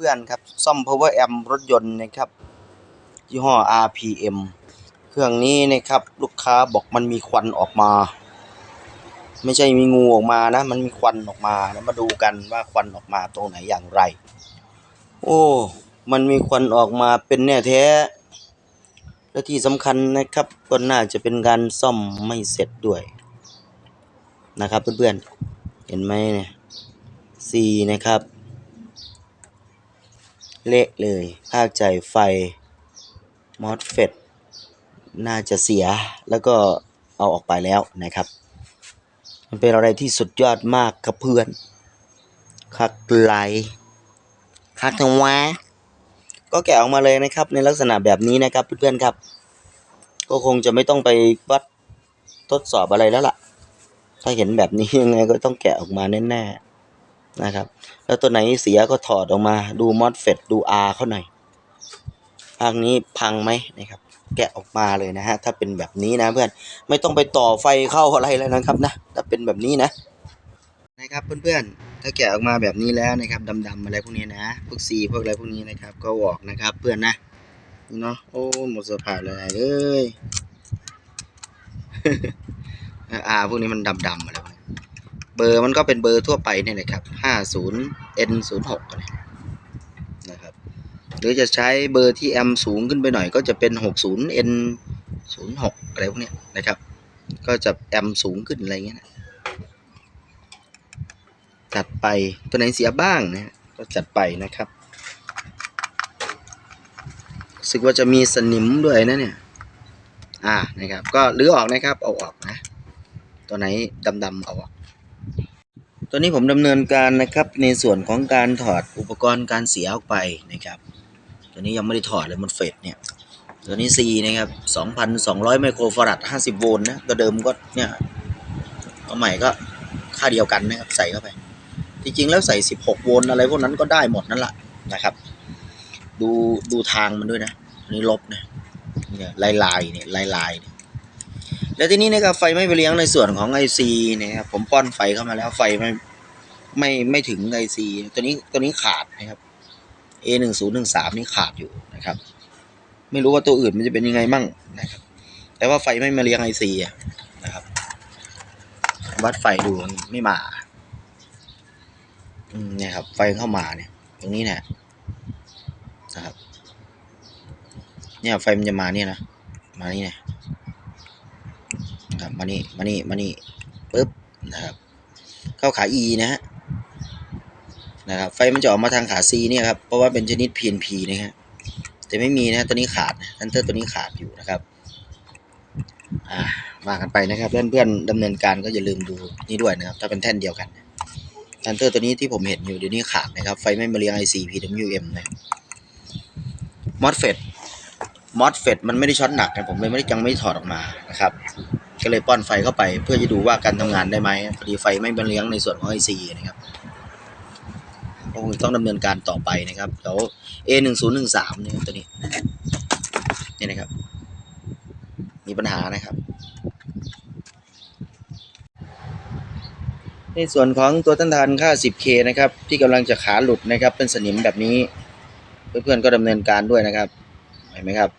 เพื่อนครับ ซ่อม power amp รถยนต์นะครับยี่ห้อ RPM เครื่องนี้นะครับ ลูกค้าบอกมันมีควันออกมา ไม่ใช่มีงูออกมานะ มันมีควันออกมาแล้วมาดูกันว่าควันออกมาตรงไหนอย่างไร โอ้ มันมีควันออกมาเป็นแน่แท้ และที่สำคัญนะครับก็น่าจะเป็นการซ่อมไม่เสร็จด้วย นะครับเพื่อนๆเห็นไหมเนี่ยซีนะครับ เละเลยภาคใจายไฟมอสเฟตน่าจะเสียแล้วก็เอาออกไปแล้วนะครับ มันเป็นอะไรที่สุดยอดมากครับเพื่อน คักไหลคักทั้งวะก็แกะออกมาเลยนะครับ ในลักษณะแบบนี้นะครับเพื่อนๆครับ ก็คงจะไม่ต้องไปวัดทดสอบอะไรแล้วล่ะ ถ้าเห็นแบบนี้ยังไงก็ต้องแกะออกมาแน่ๆ นะครับ แล้วตัวไหนเสียก็ถอดออกมา ดูมอสเฟตดู R เขาหน่อยภาคนี้พังไหมนะครับ แกะออกมาเลยนะฮะ ถ้าเป็นแบบนี้นะเพื่อน ไม่ต้องไปต่อไฟเข้าอะไรแล้วนะครับนะ ถ้าเป็นแบบนี้นะ นะครับเพื่อนๆ ถ้าแกะออกมาแบบนี้แล้วนะครับดำๆอะไรพวกนี้นะ พวกซีพวกอะไรพวกนี้นะครับ ก็ออกนะครับเพื่อนนะนี่เนาะ โอ้หมดสภาพเลยเอ้ยอาพวกนี้มันดำๆอะไรพวกนี้ เบอร์มันก็เป็นเบอร์ทั่วไปเนี่ยนะครับ 50 N 0 6นะครับ หรือจะใช้เบอร์ที่แอมสูงขึ้นไปหน่อยก็จะเป็น 60 N 0 6อะไรพวกนี้นะครับ ก็จะแอมสูงขึ้นอะไรเงี้ยนะจัดไปตัวไหนเสียบ้างนะก็จัดไปนะครับรู้สึกว่าจะมีสนิมด้วยนะเนี่ย อ่า นะครับ ก็รื้อออกนะครับ เอาออกนะ ตัวไหนดำๆเอาออก ตัวนี้ผมดำเนินการนะครับในส่วนของการถอดอุปกรณ์การเสียออกไปนะครับตัวนี้ยังไม่ได้ถอดเลยมันเฟดเนี่ยตัวนี้ C นะครับ 2,200 ไมโครฟาราด50 โวลต์นะตัวเดิมก็เนี่ยเอาใหม่ก็ค่าเดียวกันนะครับใส่เข้าไป จริงๆแล้วใส่ 16 โวลต์อะไรพวกนั้นก็ได้หมดนั่นแหละนะครับ ดูดูทางมันด้วยนะอันนี้ลบนะเนี่ยลายลายๆเนี่ยลายลายๆเนี่ย แล้วทีนี้นะครับไฟไม่ไปเลี้ยงในส่วนของ IC นะครับผมป้อนไฟเข้ามาแล้วไฟไม่ไม่ไม่ถึง IC ตัวนี้ตัวนี้ขาดนะครับ A หนึ่งศูนย์หนึ่งสามนี่ขาดอยู่นะครับ ไม่รู้ว่าตัวอื่นมันจะเป็นยังไงมั่งนะครับ แต่ว่าไฟไม่มาเลี้ยง IC อะนะครับ วัดไฟดูไม่มาอืมเนี่ยครับ ไฟเข้ามาเนี่ย ตรงนี้เนี่ยนะครับ เนี่ยไฟมันจะมาเนี่ยนะมานี่เนี่ย มานี่มานี่มานี่ปึ๊บนะครับ เข้าขา E นะฮะนะครับไฟมันจะออกมาทางขา C เนี่ยครับเพราะว่าเป็นชนิด PNP นะฮะแต่ไม่มีนะตัวนี้ขาดนะฮันเตอร์ตัวนี้ขาดอยู่นะครับอ่าว่ากันไปนะครับเพื่อนๆดำเนินการก็อย่าลืมดูนี่ด้วยนะครับ ถ้าเป็นแท่นเดียวกันฮันเตอร์ตัวนี้ที่ผมเห็นอยู่เดี๋ยวนี้ขาดนะครับ ไฟไม่มาเลี้ยง IC PWM นะมอสเฟตมอสเฟตมันไม่ได้ช็อตหนักนะผมเลยไม่ได้ยังไม่ถอดออกมานะครับ ก็เลยป้อนไฟเข้าไปเพื่อจะดูว่าการทำงานได้ไหมพอดีไฟไม่มาเลี้ยงในส่วนของ IC นะครับคงต้องดำเนินการต่อไปนะครับเดี๋ยว A หนึ่งศูนย์หนึ่งสามนี่ตัวนี้นี่นะครับ มีปัญหานะครับ ในส่วนของตัวต้านทานค่า 10K นะครับ ที่กำลังจะขาหลุดนะครับ เป็นสนิมแบบนี้ เพื่อนๆก็ดำเนินการด้วยนะครับเห็นไหมครับ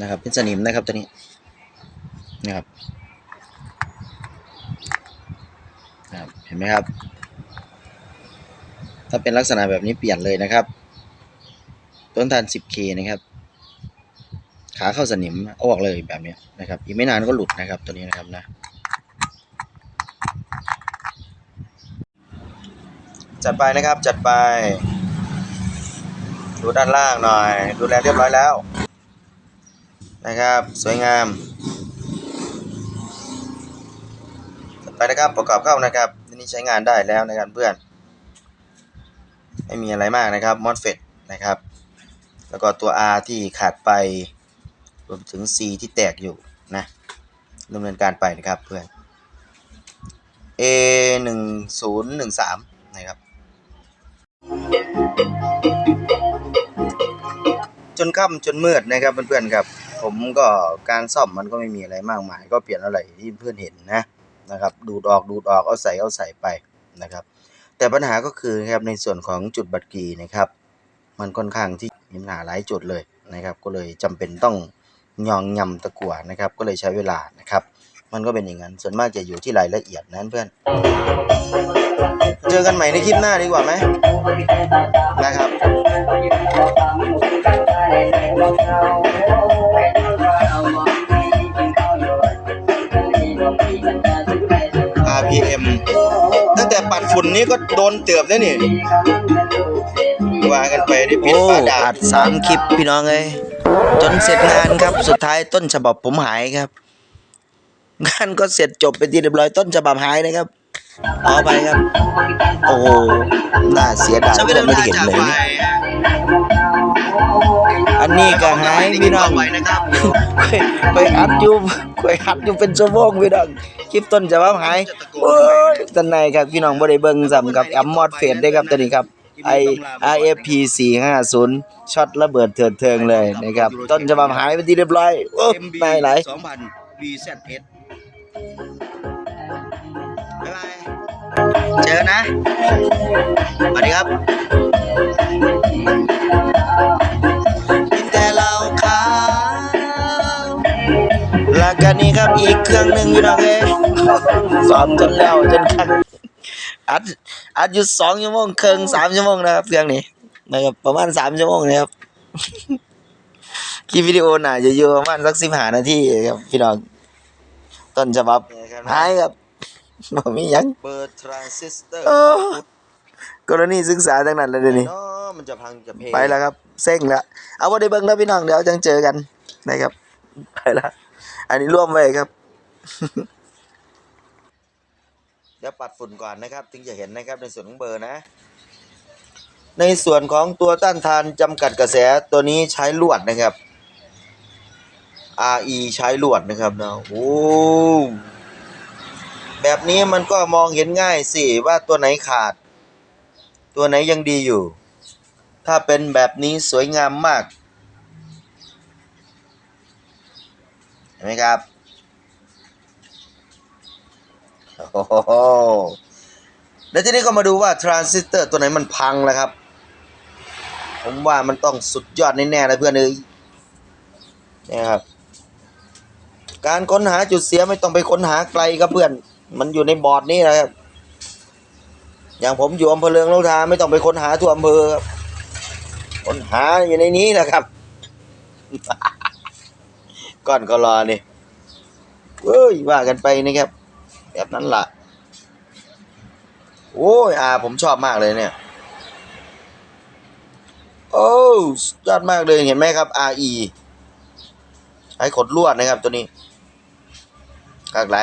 นะครับ เป็นสนิมนะครับตัวนี้นะครับนะครับเห็นไหมครับ ถ้าเป็นลักษณะแบบนี้เปลี่ยนเลยนะครับ ต้นทาน 10K นะครับ ขาเข้าสนิมเอาออกเลยแบบนี้นะครับ อีกไม่นานก็หลุดนะครับตัวนี้นะครับนะจัดไปนะครับจัดไป ดูด้านล่างหน่อย ดูแลเรียบร้อยแล้ว นะครับ สวยงามไปนะครับประกอบเข้านะครับทีนี้ใช้งานได้แล้วนะครับเพื่อนไม่มีอะไรมากนะครับมอสเฟตนะครับ แล้วก็ตัว R ที่ขาดไปรวมถึง C ที่แตกอยู่นะดำเนินการไปนะครับเพื่อน A หนึ่งศูนย์หนึ่งสามนะครับ จนค่ำจนมืดนะครับเพื่อนๆครับ ผมก็การซ่อมมันก็ไม่มีอะไรมากมาย ก็เปลี่ยนอะไรที่เพื่อนเห็นนะนะครับ ดูดออกดูดออกเอาใส่เอาใส่ไปนะครับ แต่ปัญหาก็คือครับในส่วนของจุดบัตรกีนะครับ มันค่อนข้างที่มีปัญหาหลายจุดเลยนะครับ ก็เลยจำเป็นต้องยองยำตะกั่วนะครับ ก็เลยใช้เวลานะครับ มันก็เป็นอย่างนั้นส่วนมากจะอยู่ที่รายละเอียดนั้นเพื่อน เจอกันใหม่ในคลิปหน้าดีกว่าไหมนะครับ RPM ตั้งแต่ปัดฝุ่นนี้ก็โดนเตือบแล้วนี่ว่ากันไปได้ปิดฟ้าด่าอัดสามคลิปพี่น้องเอ้ยจนเสร็จงานครับสุดท้ายต้นฉบับผมหายครับงานก็เสร็จจบเป็นที่เรียบร้อยต้นฉบับหายนะครับขอไปครับ โอ้โหน่าเสียดายที่ไม่ได้เห็นเลยเนี่ย อันนี้ก็หายพี่น้องไปไปอัดอยู่ไปอัดอยู่เป็นชั่วโมงพี่น้องคลิปต้นฉบับหายโอ้ยตันไหนครับพี่น้องบ่ได้เบิ่งซ้ำกับแอมมอดเฟสได้ครับตัวนี้ครับไอ RFP 450ช็อตระเบิดเถิดเทิงเลยนะครับต้นฉบับหายไปที่เรียบร้อยโอ้ไม่ไหลาย2000 VZS บ๊ายบายเจอนะสวัสดีครับ กินแต่เหล้าขาวแล้วก็นี่ครับอีกเครื่องหนึ่งพี่น้องเอ้ยซ้อมจนแล้วจนคันอัดอัดอยู่สองชั่วโมงครึ่งสามชั่วโมงนะครับเครื่องนี้นะครับประมาณสามชั่วโมงนะครับคลิปวิดีโอน่าจะอยู่ประมาณสักสิบห้านาทีครับพี่น้องต้นฉบับหายครับบ่มีหยังเปิดทรานซิสเตอร์เออกรณีศึกษาทั้งนั้นเลยเดี๋ยวนี้เนาะมันจะพังจะเพไปแล้วครับ เซ็งล้วเอาไว้ได้เบิ่งแล้วพี่น้องเดี๋ยวจังเจอกันนะครับไปละอันนี้ร่วมไว้ครับ เดี๋ยวปัดฝุ่นก่อนนะครับ ถึงจะเห็นนะครับในส่วนของเบอร์นะ ในส่วนของตัวต้านทานจำกัดกระแสตัวนี้ใช้ลวดนะครับ RE ใช้ลวดนะครับเนาะโอ้แบบนี้มันก็มองเห็นง่ายสิว่าตัวไหนขาด ตัวไหนยังดีอยู่ ถ้าเป็นแบบนี้สวยงามมาก เห็นไหมครับ โอ้โหแล้วทีนี้ก็มาดูว่าทรานซิสเตอร์ตัวไหนมันพังแล้วครับ ผมว่ามันต้องสุดยอดแน่ๆเลยเพื่อนเอ้ยเนี่ยครับ การค้นหาจุดเสียไม่ต้องไปค้นหาไกลครับเพื่อน มันอยู่ในบอร์ดนี้นะครับ อย่างผมอยู่อำเภอเรืองลูกทาไม่ต้องไปค้นหาทั่วอำเภอครับ ค้นหาอยู่ในนี้แหละครับก่อนก็รอนี่เว้ยว่ากันไปนะครับ แบบนั้นล่ะ โอ้ยอาผมชอบมากเลยเนี่ย โอ้สุดยอดมากเลยเห็นไหมครับ RE ใช้ขดลวดนะครับตัวนี้กากไร